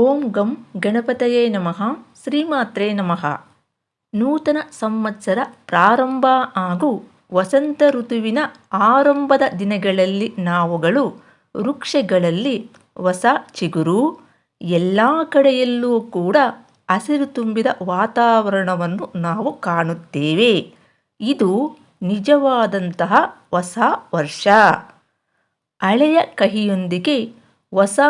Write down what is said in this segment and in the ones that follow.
ಓಂ ಗಂ ಗಣಪತಯೇ ನಮಃ ಶ್ರೀಮಾತ್ರೇ ನಮಃ. ನೂತನ ಸಂವತ್ಸರ ಪ್ರಾರಂಭ ಹಾಗೂ ವಸಂತ ಋತುವಿನ ಆರಂಭದ ದಿನಗಳಲ್ಲಿ ನಾವುಗಳು ವೃಕ್ಷಗಳಲ್ಲಿ ಹೊಸ ಚಿಗುರು, ಎಲ್ಲ ಕಡೆಯಲ್ಲೂ ಕೂಡ ಹಸಿರು ತುಂಬಿದ ವಾತಾವರಣವನ್ನು ನಾವು ಕಾಣುತ್ತೇವೆ. ಇದು ನಿಜವಾದಂತಹ ಹೊಸ ವರ್ಷ. ಹಳೆಯ ಕಹಿಯೊಂದಿಗೆ ಹೊಸ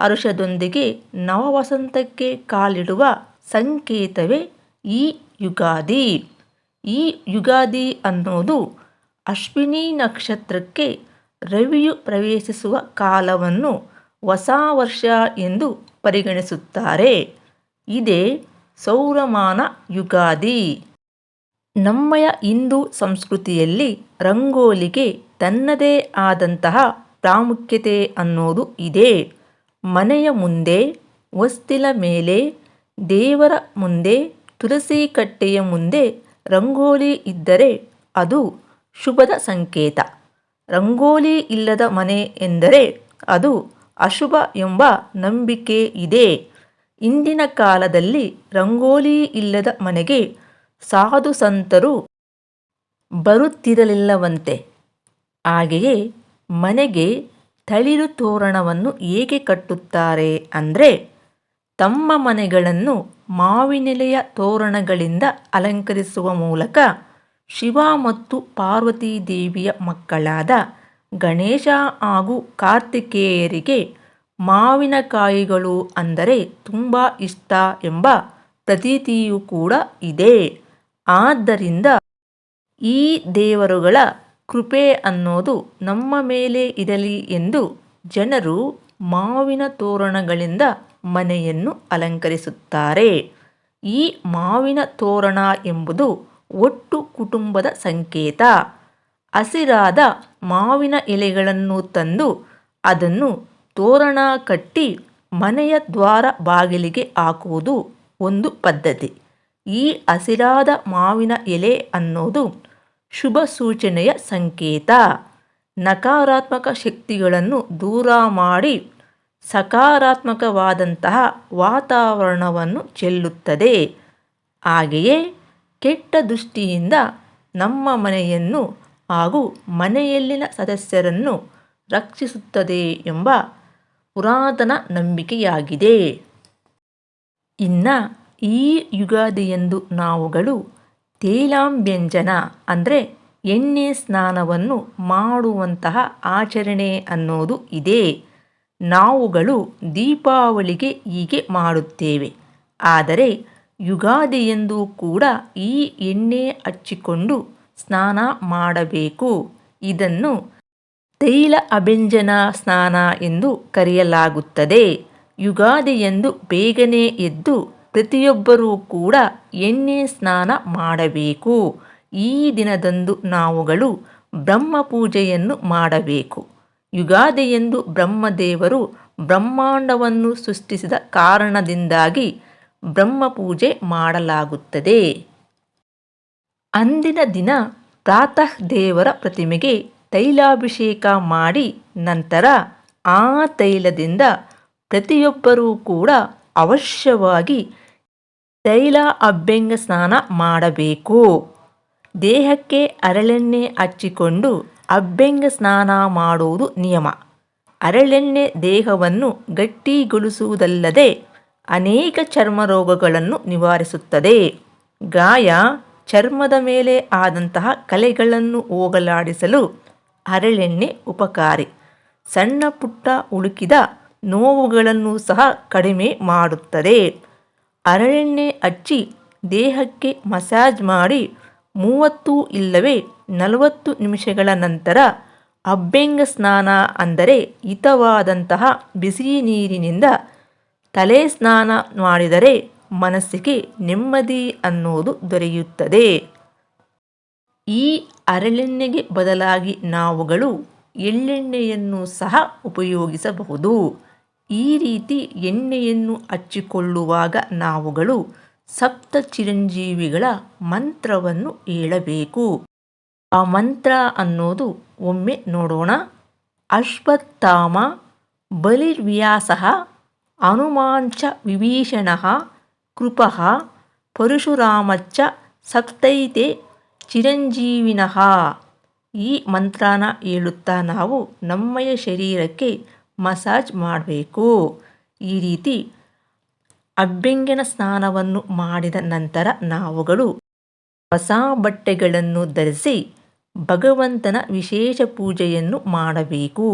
ಹರುಷದೊಂದಿಗೆ ನವವಸಂತಕ್ಕೆ ಕಾಲಿಡುವ ಸಂಕೇತವೇ ಈ ಯುಗಾದಿ. ಈ ಯುಗಾದಿ ಅನ್ನೋದು ಅಶ್ವಿನಿ ನಕ್ಷತ್ರಕ್ಕೆ ರವಿಯು ಪ್ರವೇಶಿಸುವ ಕಾಲವನ್ನು ಹೊಸ ವರ್ಷ ಎಂದು ಪರಿಗಣಿಸುತ್ತಾರೆ. ಇದೇ ಸೌರಮಾನ ಯುಗಾದಿ. ನಮ್ಮಯ ಹಿಂದೂ ಸಂಸ್ಕೃತಿಯಲ್ಲಿ ರಂಗೋಲಿಗೆ ತನ್ನದೇ ಆದಂತಹ ಪ್ರಾಮುಖ್ಯತೆ ಅನ್ನೋದು ಇದೆ. ಮನೆಯ ಮುಂದೆ ವಸ್ತಿಲ ಮೇಲೆ, ದೇವರ ಮುಂದೆ, ತುಳಸಿ ಕಟ್ಟೆಯ ಮುಂದೆ ರಂಗೋಲಿ ಇದ್ದರೆ ಅದು ಶುಭದ ಸಂಕೇತ. ರಂಗೋಲಿ ಇಲ್ಲದ ಮನೆ ಎಂದರೆ ಅದು ಅಶುಭ ಎಂಬ ನಂಬಿಕೆ ಇದೆ. ಇಂದಿನ ಕಾಲದಲ್ಲಿ ರಂಗೋಲಿ ಇಲ್ಲದ ಮನೆಗೆ ಸಾಧು ಸಂತರು ಬರುತ್ತಿರಲಿಲ್ಲವಂತೆ. ಹಾಗೆಯೇ ಮನೆಗೆ ತಳಿರು ತೋರಣವನ್ನು ಏಕೆ ಕಟ್ಟುತ್ತಾರೆ ಅಂದರೆ ತಮ್ಮ ಮನೆಗಳನ್ನು ಮಾವಿನೆಲೆಯ ತೋರಣಗಳಿಂದ ಅಲಂಕರಿಸುವ ಮೂಲಕ ಶಿವ ಮತ್ತು ಪಾರ್ವತಿ ದೇವಿಯ ಮಕ್ಕಳಾದ ಗಣೇಶ ಹಾಗೂ ಕಾರ್ತಿಕೇಯರಿಗೆ ಮಾವಿನಕಾಯಿಗಳು ಅಂದರೆ ತುಂಬ ಇಷ್ಟ ಎಂಬ ಪ್ರತೀತಿಯೂ ಕೂಡ ಇದೆ. ಆದ್ದರಿಂದ ಈ ದೇವರುಗಳ ಕೃಪೆ ಅನ್ನೋದು ನಮ್ಮ ಮೇಲೆ ಇರಲಿ ಎಂದು ಜನರು ಮಾವಿನ ತೋರಣಗಳಿಂದ ಮನೆಯನ್ನು ಅಲಂಕರಿಸುತ್ತಾರೆ. ಈ ಮಾವಿನ ತೋರಣ ಎಂಬುದು ಒಟ್ಟು ಕುಟುಂಬದ ಸಂಕೇತ. ಹಸಿರಾದ ಮಾವಿನ ಎಲೆಗಳನ್ನು ತಂದು ಅದನ್ನು ತೋರಣ ಕಟ್ಟಿ ಮನೆಯ ದ್ವಾರ ಬಾಗಿಲಿಗೆ ಹಾಕುವುದು ಒಂದು ಪದ್ಧತಿ. ಈ ಹಸಿರಾದ ಮಾವಿನ ಎಲೆ ಅನ್ನೋದು ಶುಭ ಸೂಚನೆಯ ಸಂಕೇತ. ನಕಾರಾತ್ಮಕ ಶಕ್ತಿಗಳನ್ನು ದೂರ ಮಾಡಿ ಸಕಾರಾತ್ಮಕವಾದಂತಹ ವಾತಾವರಣವನ್ನು ಚೆಲ್ಲುತ್ತದೆ. ಹಾಗೆಯೇ ಕೆಟ್ಟ ದೃಷ್ಟಿಯಿಂದ ನಮ್ಮ ಮನೆಯನ್ನು ಹಾಗೂ ಮನೆಯಲ್ಲಿನ ಸದಸ್ಯರನ್ನು ರಕ್ಷಿಸುತ್ತದೆ ಎಂಬ ಪುರಾತನ ನಂಬಿಕೆಯಾಗಿದೆ. ಇನ್ನು ಈ ಯುಗಾದಿಯಂದು ನಾವುಗಳು ತೈಲಾಭ್ಯಂಜನ ಅಂದರೆ ಎಣ್ಣೆ ಸ್ನಾನವನ್ನು ಮಾಡುವಂತಹ ಆಚರಣೆ ಅನ್ನೋದು ಇದೆ. ನಾವುಗಳು ದೀಪಾವಳಿಗೆ ಹೀಗೆ ಮಾಡುತ್ತೇವೆ. ಆದರೆ ಯುಗಾದಿಯಂದು ಕೂಡ ಈ ಎಣ್ಣೆ ಹಚ್ಚಿಕೊಂಡು ಸ್ನಾನ ಮಾಡಬೇಕು. ಇದನ್ನು ತೈಲ ಅಭ್ಯಂಜನ ಸ್ನಾನ ಎಂದು ಕರೆಯಲಾಗುತ್ತದೆ. ಯುಗಾದಿಯಂದು ಬೇಗನೆ ಎದ್ದು ಪ್ರತಿಯೊಬ್ಬರೂ ಕೂಡ ಎಣ್ಣೆ ಸ್ನಾನ ಮಾಡಬೇಕು. ಈ ದಿನದಂದು ನಾವುಗಳು ಬ್ರಹ್ಮ ಪೂಜೆಯನ್ನು ಮಾಡಬೇಕು. ಯುಗಾದಿಯೆಂದು ಬ್ರಹ್ಮದೇವರು ಬ್ರಹ್ಮಾಂಡವನ್ನು ಸೃಷ್ಟಿಸಿದ ಕಾರಣದಿಂದಾಗಿ ಬ್ರಹ್ಮ ಪೂಜೆ ಮಾಡಲಾಗುತ್ತದೆ. ಅಂದಿನ ದಿನ ಪ್ರಾತಃ ದೇವರ ಪ್ರತಿಮೆಗೆ ತೈಲಾಭಿಷೇಕ ಮಾಡಿ ನಂತರ ಆ ತೈಲದಿಂದ ಪ್ರತಿಯೊಬ್ಬರೂ ಕೂಡ ಅವಶ್ಯವಾಗಿ ತೈಲ ಅಭ್ಯಂಗ ಸ್ನಾನ ಮಾಡಬೇಕು. ದೇಹಕ್ಕೆ ಅರಳೆಣ್ಣೆ ಹಚ್ಚಿಕೊಂಡು ಅಭ್ಯಂಗ ಸ್ನಾನ ಮಾಡುವುದು ನಿಯಮ. ಅರಳೆಣ್ಣೆ ದೇಹವನ್ನು ಗಟ್ಟಿಗೊಳಿಸುವುದಲ್ಲದೆ ಅನೇಕ ಚರ್ಮ ರೋಗಗಳನ್ನು ನಿವಾರಿಸುತ್ತದೆ. ಗಾಯ, ಚರ್ಮದ ಮೇಲೆ ಆದಂತಹ ಕಲೆಗಳನ್ನು ಹೋಗಲಾಡಿಸಲು ಅರಳೆಣ್ಣೆ ಉಪಕಾರಿ. ಸಣ್ಣ ಪುಟ್ಟ ಉಳುಕಿದ ನೋವುಗಳನ್ನು ಸಹ ಕಡಿಮೆ ಮಾಡುತ್ತದೆ. ಹರಳೆಣ್ಣೆ ಹಚ್ಚಿ ದೇಹಕ್ಕೆ ಮಸಾಜ್ ಮಾಡಿ ಮೂವತ್ತು ಇಲ್ಲವೇ ನಲವತ್ತು ನಿಮಿಷಗಳ ನಂತರ ಅಬ್ಬೆಂಗ ಸ್ನಾನ ಅಂದರೆ ಹಿತವಾದಂತಹ ಬಿಸಿ ನೀರಿನಿಂದ ತಲೆ ಸ್ನಾನ ಮಾಡಿದರೆ ಮನಸ್ಸಿಗೆ ನೆಮ್ಮದಿ ಅನ್ನೋದು ದೊರೆಯುತ್ತದೆ. ಈ ಅರಳೆಣ್ಣೆಗೆ ಬದಲಾಗಿ ನಾವುಗಳು ಎಳ್ಳೆಣ್ಣೆಯನ್ನು ಸಹ ಉಪಯೋಗಿಸಬಹುದು. ಈ ರೀತಿ ಎಣ್ಣೆಯನ್ನು ಹಚ್ಚಿಕೊಳ್ಳುವಾಗ ನಾವುಗಳು ಸಪ್ತ ಚಿರಂಜೀವಿಗಳ ಮಂತ್ರವನ್ನು ಹೇಳಬೇಕು. ಆ ಮಂತ್ರ ಅನ್ನೋದು ಒಮ್ಮೆ ನೋಡೋಣ. ಅಶ್ವತ್ಥಾಮ ಬಲಿರ್ವ್ಯಾಸ ಹನುಮಾಂಚ ವಿಭೀಷಣ ಕೃಪಃ ಪರಶುರಾಮಚ್ಚ ಸಪ್ತೈತೆ ಚಿರಂಜೀವಿನಃ. ಈ ಮಂತ್ರನ ಹೇಳುತ್ತಾ ನಾವು ನಮ್ಮಯ ಶರೀರಕ್ಕೆ ಮಸಾಜ್ ಮಾಡಬೇಕು. ಈ ರೀತಿ ಅಬ್ಬೆಂಗಿನ ಸ್ನಾನವನ್ನು ಮಾಡಿದ ನಂತರ ನಾವುಗಳು ಹೊಸ ಬಟ್ಟೆಗಳನ್ನು ಧರಿಸಿ ಭಗವಂತನ ವಿಶೇಷ ಪೂಜೆಯನ್ನು ಮಾಡಬೇಕು.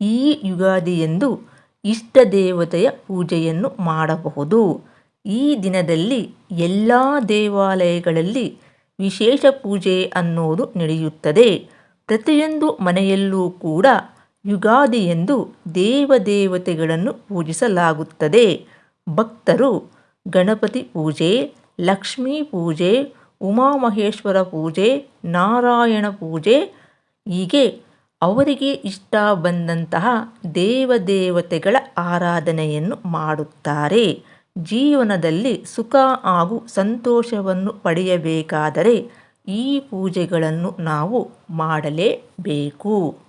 ಈ ಯುಗಾದಿಯಂದು ಇಷ್ಟ ದೇವತೆಯ ಪೂಜೆಯನ್ನು ಮಾಡಬಹುದು. ಈ ದಿನದಲ್ಲಿ ಎಲ್ಲ ದೇವಾಲಯಗಳಲ್ಲಿ ವಿಶೇಷ ಪೂಜೆ ಅನ್ನೋದು ನಡೆಯುತ್ತದೆ. ಪ್ರತಿಯೊಂದು ಮನೆಯಲ್ಲೂ ಕೂಡ ಯುಗಾದಿಯಂದು ದೇವದೇವತೆಗಳನ್ನು ಪೂಜಿಸಲಾಗುತ್ತದೆ. ಭಕ್ತರು ಗಣಪತಿ ಪೂಜೆ, ಲಕ್ಷ್ಮೀ ಪೂಜೆ, ಉಮಾಮಹೇಶ್ವರ ಪೂಜೆ, ನಾರಾಯಣ ಪೂಜೆ, ಹೀಗೆ ಅವರಿಗೆ ಇಷ್ಟ ಬಂದಂತಹ ದೇವದೇವತೆಗಳ ಆರಾಧನೆಯನ್ನು ಮಾಡುತ್ತಾರೆ. ಜೀವನದಲ್ಲಿ ಸುಖ ಹಾಗೂ ಸಂತೋಷವನ್ನು ಪಡೆಯಬೇಕಾದರೆ ಈ ಪೂಜೆಗಳನ್ನು ನಾವು ಮಾಡಲೇಬೇಕು.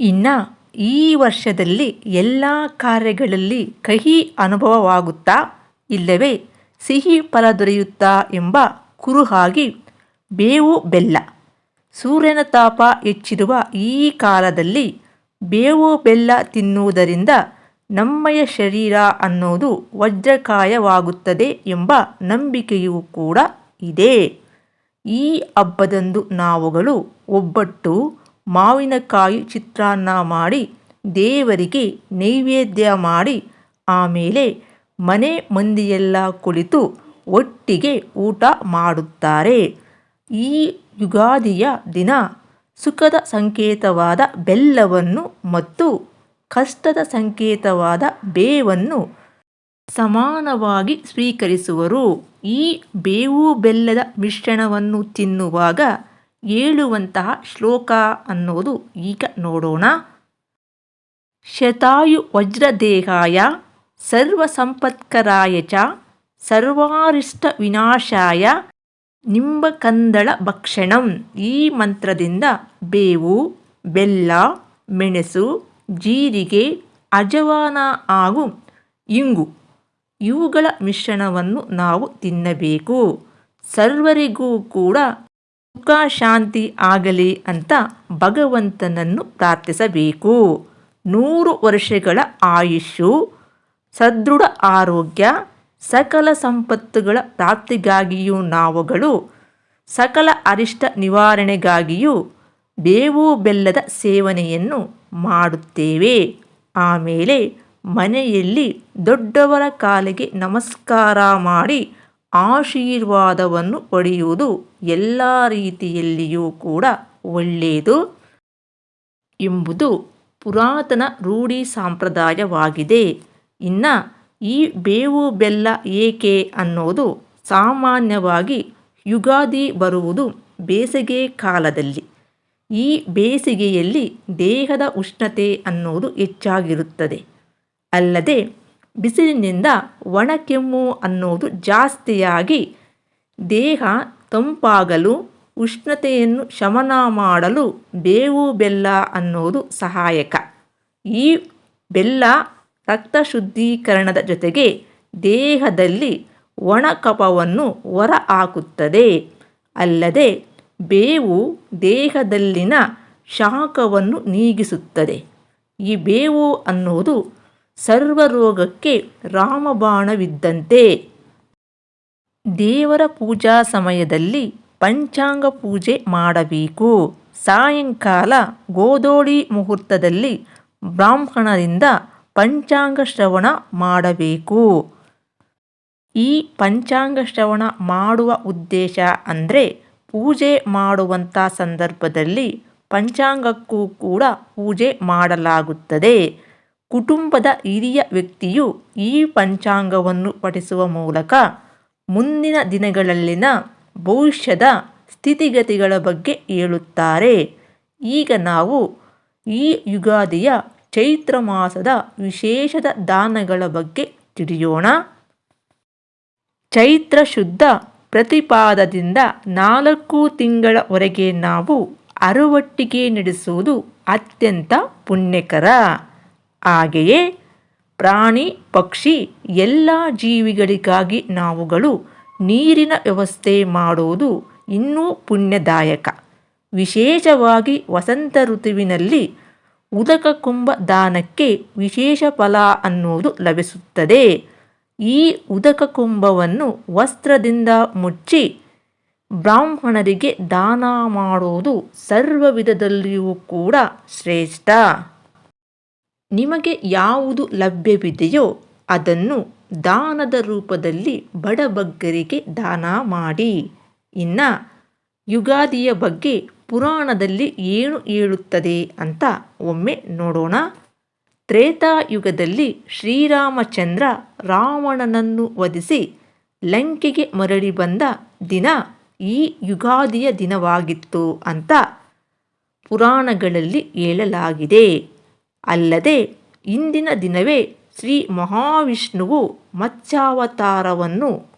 ಇನ್ನು ಈ ವರ್ಷದಲ್ಲಿ ಎಲ್ಲ ಕಾರ್ಯಗಳಲ್ಲಿ ಕಹಿ ಅನುಭವವಾಗುತ್ತಾ ಇಲ್ಲವೇ ಸಿಹಿ ಫಲ ದೊರೆಯುತ್ತಾ ಎಂಬ ಕುರುಹಾಗಿ ಬೇವು ಬೆಲ್ಲ. ಸೂರ್ಯನ ತಾಪ ಹೆಚ್ಚಿರುವ ಈ ಕಾಲದಲ್ಲಿ ಬೇವು ಬೆಲ್ಲ ತಿನ್ನುವುದರಿಂದ ನಮ್ಮಯ ಶರೀರ ಅನ್ನೋದು ವಜ್ರಕಾಯವಾಗುತ್ತದೆ ಎಂಬ ನಂಬಿಕೆಯೂ ಕೂಡ ಇದೆ. ಈ ಹಬ್ಬದಂದು ನಾವುಗಳು ಒಬ್ಬಟ್ಟು ಮಾವಿನಕಾಯಿ ಚಿತ್ರಾನ್ನ ಮಾಡಿ, ದೇವರಿಗೆ ನೈವೇದ್ಯ ಮಾಡಿ, ಆಮೇಲೆ ಮನೆ ಮಂದಿಯೆಲ್ಲ ಕುಳಿತು ಒಟ್ಟಿಗೆ ಊಟ ಮಾಡುತ್ತಾರೆ. ಈ ಯುಗಾದಿಯ ದಿನ ಸುಖದ ಸಂಕೇತವಾದ ಬೆಲ್ಲವನ್ನು ಮತ್ತು ಕಷ್ಟದ ಸಂಕೇತವಾದ ಬೇವನ್ನು ಸಮಾನವಾಗಿ ಸ್ವೀಕರಿಸುವರು. ಈ ಬೇವು ಬೆಲ್ಲದ ಮಿಶ್ರಣವನ್ನು ತಿನ್ನುವಾಗ ಹೇಳುವಂತಹ ಶ್ಲೋಕ ಅನ್ನೋದು ಈಗ ನೋಡೋಣ. ಶತಾಯು ವಜ್ರದೇಹಾಯ, ಸರ್ವಸಂಪತ್ಕರಾಯ ಚ, ಸರ್ವಾರಿಷ್ಟ ವಿನಾಶಾಯ, ನಿಂಬಕಂದಳ ಭಕ್ಷಣಂ. ಈ ಮಂತ್ರದಿಂದ ಬೇವು, ಬೆಲ್ಲ, ಮೆಣಸು, ಜೀರಿಗೆ, ಅಜವಾನ ಹಾಗೂ ಇಂಗು ಇವುಗಳ ಮಿಶ್ರಣವನ್ನು ನಾವು ತಿನ್ನಬೇಕು. ಸರ್ವರಿಗೂ ಕೂಡ ಸುಖ ಶಾಂತಿ ಆಗಲಿ ಅಂತ ಭಗವಂತನನ್ನು ಪ್ರಾರ್ಥಿಸಬೇಕು. ನೂರು ವರ್ಷಗಳ ಆಯುಷ್ಯು, ಸದೃಢ ಆರೋಗ್ಯ, ಸಕಲ ಸಂಪತ್ತುಗಳ ಪ್ರಾಪ್ತಿಗಾಗಿಯೂ ನಾವುಗಳು, ಸಕಲ ಅರಿಷ್ಟ ನಿವಾರಣೆಗಾಗಿಯೂ ಬೇವು ಬೆಲ್ಲದ ಸೇವನೆಯನ್ನು ಮಾಡುತ್ತೇವೆ. ಆಮೇಲೆ ಮನೆಯಲ್ಲಿ ದೊಡ್ಡವರ ಕಾಲಿಗೆ ನಮಸ್ಕಾರ ಮಾಡಿ ಆಶೀರ್ವಾದವನ್ನು ಪಡೆಯುವುದು ಎಲ್ಲ ರೀತಿಯಲ್ಲಿಯೂ ಕೂಡ ಒಳ್ಳೆಯದು ಎಂಬುದು ಪುರಾತನ ರೂಢಿ ಸಂಪ್ರದಾಯವಾಗಿದೆ. ಇನ್ನು ಈ ಬೇವು ಬೆಲ್ಲ ಏಕೆ ಅನ್ನೋದು ಸಾಮಾನ್ಯವಾಗಿ ಯುಗಾದಿ ಬರುವುದು ಬೇಸಿಗೆ ಕಾಲದಲ್ಲಿ. ಈ ಬೇಸಿಗೆಯಲ್ಲಿ ದೇಹದ ಉಷ್ಣತೆ ಅನ್ನೋದು ಹೆಚ್ಚಾಗಿರುತ್ತದೆ. ಅಲ್ಲದೆ ಬಿಸಿಲಿನಿಂದ ಒಣಕೆಮ್ಮು ಅನ್ನೋದು ಜಾಸ್ತಿಯಾಗಿ ದೇಹ ತಂಪಾಗಲು, ಉಷ್ಣತೆಯನ್ನು ಶಮನ ಮಾಡಲು ಬೇವು ಬೆಲ್ಲ ಅನ್ನೋದು ಸಹಾಯಕ. ಈ ಬೆಲ್ಲ ರಕ್ತ ಶುದ್ಧೀಕರಣದ ಜೊತೆಗೆ ದೇಹದಲ್ಲಿ ಒಣ ಕಪವನ್ನು ಹೊರ ಹಾಕುತ್ತದೆ. ಅಲ್ಲದೆ ಬೇವು ದೇಹದಲ್ಲಿನ ಶಾಖವನ್ನು ನೀಗಿಸುತ್ತದೆ. ಈ ಬೇವು ಅನ್ನೋದು ಸರ್ವರೋಗಕ್ಕೆ ರಾಮಬಾಣವಿದ್ದಂತೆ. ದೇವರ ಪೂಜಾ ಸಮಯದಲ್ಲಿ ಪಂಚಾಂಗ ಪೂಜೆ ಮಾಡಬೇಕು. ಸಾಯಂಕಾಲ ಗೋಧೋಳಿ ಮುಹೂರ್ತದಲ್ಲಿ ಬ್ರಾಹ್ಮಣರಿಂದ ಪಂಚಾಂಗ ಶ್ರವಣ ಮಾಡಬೇಕು. ಈ ಪಂಚಾಂಗ ಶ್ರವಣ ಮಾಡುವ ಉದ್ದೇಶ ಅಂದರೆ ಪೂಜೆ ಮಾಡುವಂಥ ಸಂದರ್ಭದಲ್ಲಿ ಪಂಚಾಂಗಕ್ಕೂ ಕೂಡ ಪೂಜೆ ಮಾಡಲಾಗುತ್ತದೆ. ಕುಟುಂಬದ ಹಿರಿಯ ವ್ಯಕ್ತಿಯು ಈ ಪಂಚಾಂಗವನ್ನು ಪಠಿಸುವ ಮೂಲಕ ಮುಂದಿನ ದಿನಗಳಲ್ಲಿನ ಭವಿಷ್ಯದ ಸ್ಥಿತಿಗತಿಗಳ ಬಗ್ಗೆ ಹೇಳುತ್ತಾರೆ. ಈಗ ನಾವು ಈ ಯುಗಾದಿಯ ಚೈತ್ರ ಮಾಸದ ವಿಶೇಷದ ದಾನಗಳ ಬಗ್ಗೆ ತಿಳಿಯೋಣ. ಚೈತ್ರ ಶುದ್ಧ ಪ್ರತಿಪಾದದಿಂದ ನಾಲ್ಕು ತಿಂಗಳವರೆಗೆ ನಾವು ಅರುವಟ್ಟಿಗೆ ನಡೆಸುವುದು ಅತ್ಯಂತ ಪುಣ್ಯಕರ. ಹಾಗೆಯೇ ಪ್ರಾಣಿ, ಪಕ್ಷಿ, ಎಲ್ಲ ಜೀವಿಗಳಿಗಾಗಿ ನಾವುಗಳು ನೀರಿನ ವ್ಯವಸ್ಥೆ ಮಾಡುವುದು ಇನ್ನೂ ಪುಣ್ಯದಾಯಕ. ವಿಶೇಷವಾಗಿ ವಸಂತ ಋತುವಿನಲ್ಲಿ ಉದಕ ಕುಂಭ ದಾನಕ್ಕೆ ವಿಶೇಷ ಫಲ ಅನ್ನುವುದು ಲಭಿಸುತ್ತದೆ. ಈ ಉದಕ ಕುಂಭವನ್ನು ವಸ್ತ್ರದಿಂದ ಮುಚ್ಚಿ ಬ್ರಾಹ್ಮಣರಿಗೆ ದಾನ ಮಾಡುವುದು ಸರ್ವ ವಿಧದಲ್ಲಿಯೂ ಕೂಡ ಶ್ರೇಷ್ಠ. ನಿಮಗೆ ಯಾವುದು ಲಭ್ಯವಿದೆಯೋ ಅದನ್ನು ದಾನದ ರೂಪದಲ್ಲಿ ಬಡಬಗ್ಗರಿಗೆ ದಾನ ಮಾಡಿ. ಇನ್ನ ಯುಗಾದಿಯ ಬಗ್ಗೆ ಪುರಾಣದಲ್ಲಿ ಏನು ಹೇಳುತ್ತದೆ ಅಂತ ಒಮ್ಮೆ ನೋಡೋಣ. ತ್ರೇತಾಯುಗದಲ್ಲಿ ಶ್ರೀರಾಮಚಂದ್ರ ರಾವಣನನ್ನು ವಧಿಸಿ ಲಂಕೆಗೆ ಮರಳಿ ಬಂದ ದಿನ ಈ ಯುಗಾದಿಯ ದಿನವಾಗಿತ್ತು ಅಂತ ಪುರಾಣಗಳಲ್ಲಿ ಹೇಳಲಾಗಿದೆ. ಅಲ್ಲದೆ ಇಂದಿನ ದಿನವೇ ಶ್ರೀ ಮಹಾವಿಷ್ಣುವು ಮತ್ಸ್ಯಾವತಾರವನ್ನು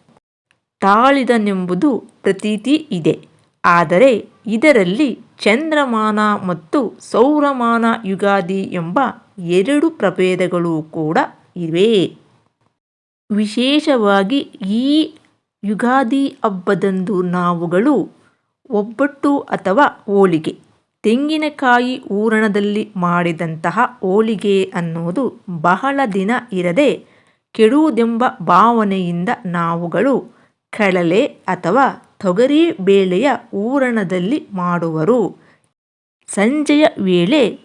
ತಾಳಿದನೆಂಬುದು ಪ್ರತೀತಿ ಇದೆ. ಆದರೆ ಇದರಲ್ಲಿ ಚಂದ್ರಮಾನ ಮತ್ತು ಸೌರಮಾನ ಯುಗಾದಿ ಎಂಬ ಎರಡು ಪ್ರಭೇದಗಳು ಕೂಡ ಇವೆ. ವಿಶೇಷವಾಗಿ ಈ ಯುಗಾದಿ ಹಬ್ಬದಂದು ನಾವುಗಳು ಒಬ್ಬಟ್ಟು ಅಥವಾ ಹೋಳಿಗೆ. ತೆಂಗಿನಕಾಯಿ ಊರಣದಲ್ಲಿ ಮಾಡಿದಂತಹ ಹೋಳಿಗೆ ಅನ್ನೋದು ಬಹಳ ದಿನ ಇರದೆ ಕೆಡುವುದೆಂಬ ಭಾವನೆಯಿಂದ ನಾವುಗಳು ಕಳಲೆ ಅಥವಾ ತೊಗರಿ ಬೇಳೆಯ ಊರಣದಲ್ಲಿ ಮಾಡುವರು. ಸಂಜೆಯ ವೇಳೆ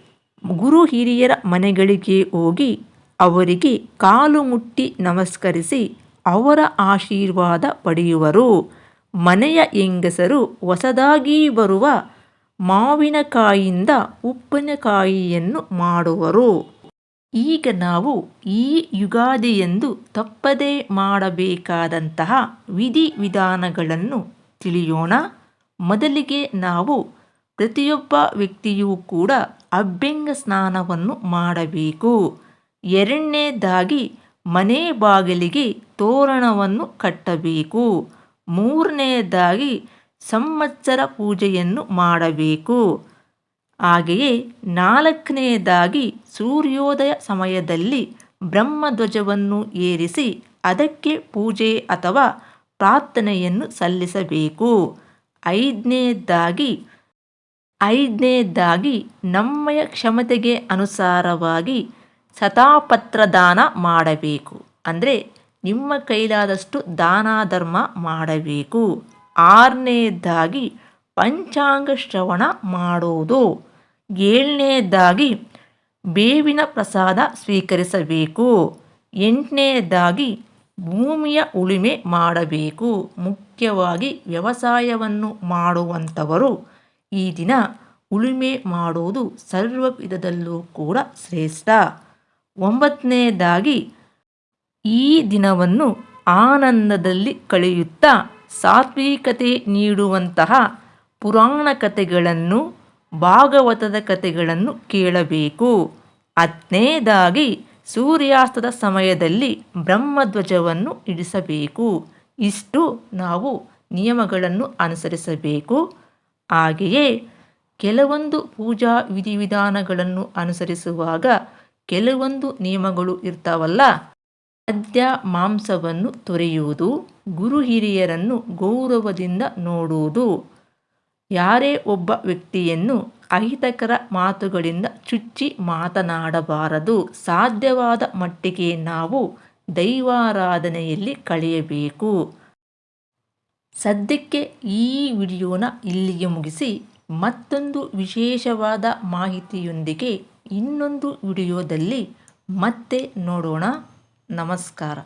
ಗುರು ಹಿರಿಯರ ಮನೆಗಳಿಗೆ ಹೋಗಿ ಅವರಿಗೆ ಕಾಲು ಮುಟ್ಟಿ ನಮಸ್ಕರಿಸಿ ಅವರ ಆಶೀರ್ವಾದ ಪಡೆಯುವರು. ಮನೆಯ ಹೆಂಗಸರು ಹೊಸದಾಗಿ ಬರುವ ಮಾವಿನಕಾಯಿಯಿಂದ ಉಪ್ಪಿನಕಾಯಿಯನ್ನು ಮಾಡುವರು. ಈಗ ನಾವು ಈ ಯುಗಾದಿಯಂದು ತಪ್ಪದೇ ಮಾಡಬೇಕಾದಂತಹ ವಿಧಿ ವಿಧಾನಗಳನ್ನು ತಿಳಿಯೋಣ. ಮೊದಲಿಗೆ ನಾವು ಪ್ರತಿಯೊಬ್ಬ ವ್ಯಕ್ತಿಯೂ ಕೂಡ ಅಭ್ಯಂಗ ಸ್ನಾನವನ್ನು ಮಾಡಬೇಕು. ಎರಡನೇದಾಗಿ ಮನೆ ಬಾಗಿಲಿಗೆ ತೋರಣವನ್ನು ಕಟ್ಟಬೇಕು. ಮೂರನೆಯದಾಗಿ ಸಂವತ್ಸರ ಪೂಜೆಯನ್ನು ಮಾಡಬೇಕು. ಹಾಗೆಯೇ ನಾಲ್ಕನೆಯದಾಗಿ ಸೂರ್ಯೋದಯ ಸಮಯದಲ್ಲಿ ಬ್ರಹ್ಮಧ್ವಜವನ್ನು ಏರಿಸಿ ಅದಕ್ಕೆ ಪೂಜೆ ಅಥವಾ ಪ್ರಾರ್ಥನೆಯನ್ನು ಸಲ್ಲಿಸಬೇಕು. ಐದನೇದಾಗಿ ಐದನೇದಾಗಿ ನಮ್ಮಯ ಕ್ಷಮತೆಗೆ ಅನುಸಾರವಾಗಿ ಸತಾಪತ್ರದಾನ ಮಾಡಬೇಕು. ಅಂದರೆ ನಿಮ್ಮ ಕೈಲಾದಷ್ಟು ದಾನ ಧರ್ಮ ಮಾಡಬೇಕು. ಆರನೇದಾಗಿ ಪಂಚಾಂಗ ಶ್ರವಣ ಮಾಡುವುದು ಏಳನೇದಾಗಿ ಬೇವಿನ ಪ್ರಸಾದ ಸ್ವೀಕರಿಸಬೇಕು. ಎಂಟನೇದಾಗಿ ಭೂಮಿಯ ಉಳುಮೆ ಮಾಡಬೇಕು. ಮುಖ್ಯವಾಗಿ ವ್ಯವಸಾಯವನ್ನು ಮಾಡುವಂಥವರು ಈ ದಿನ ಉಳುಮೆ ಮಾಡುವುದು ಸರ್ವ ವಿಧದಲ್ಲೂ ಕೂಡ ಶ್ರೇಷ್ಠ. ಒಂಬತ್ತನೇದಾಗಿ ಈ ದಿನವನ್ನು ಆನಂದದಲ್ಲಿ ಕಳೆಯುತ್ತಾ ಸಾತ್ವಿಕತೆ ನೀಡುವಂತಹ ಪುರಾಣ ಕಥೆಗಳನ್ನು, ಭಾಗವತದ ಕಥೆಗಳನ್ನು ಕೇಳಬೇಕು. ಹತ್ತನೇದಾಗಿ ಸೂರ್ಯಾಸ್ತದ ಸಮಯದಲ್ಲಿ ಬ್ರಹ್ಮಧ್ವಜವನ್ನು ಇಡಿಸಬೇಕು. ಇಷ್ಟು ನಾವು ನಿಯಮಗಳನ್ನು ಅನುಸರಿಸಬೇಕು. ಹಾಗೆಯೇ ಕೆಲವೊಂದು ಪೂಜಾ ವಿಧಿವಿಧಾನಗಳನ್ನು ಅನುಸರಿಸುವಾಗ ಕೆಲವೊಂದು ನಿಯಮಗಳು ಇರ್ತಾವಲ್ಲ ಮದ್ಯ ಮಾಂಸವನ್ನು ತೊರೆಯುವುದು ಗುರು ಹಿರಿಯರನ್ನು ಗೌರವದಿಂದ ನೋಡುವುದು. ಯಾರೇ ಒಬ್ಬ ವ್ಯಕ್ತಿಯನ್ನು ಅಹಿತಕರ ಮಾತುಗಳಿಂದ ಚುಚ್ಚಿ ಮಾತನಾಡಬಾರದು. ಸಾಧ್ಯವಾದ ಮಟ್ಟಿಗೆ ನಾವು ದೈವಾರಾಧನೆಯಲ್ಲಿ ಕಳೆಯಬೇಕು. ಸದ್ಯಕ್ಕೆ ಈ ವಿಡಿಯೋನ ಇಲ್ಲಿಗೆ ಮುಗಿಸಿ, ಮತ್ತೊಂದು ವಿಶೇಷವಾದ ಮಾಹಿತಿಯೊಂದಿಗೆ ಇನ್ನೊಂದು ವಿಡಿಯೋದಲ್ಲಿ ಮತ್ತೆ ನೋಡೋಣ. ನಮಸ್ಕಾರ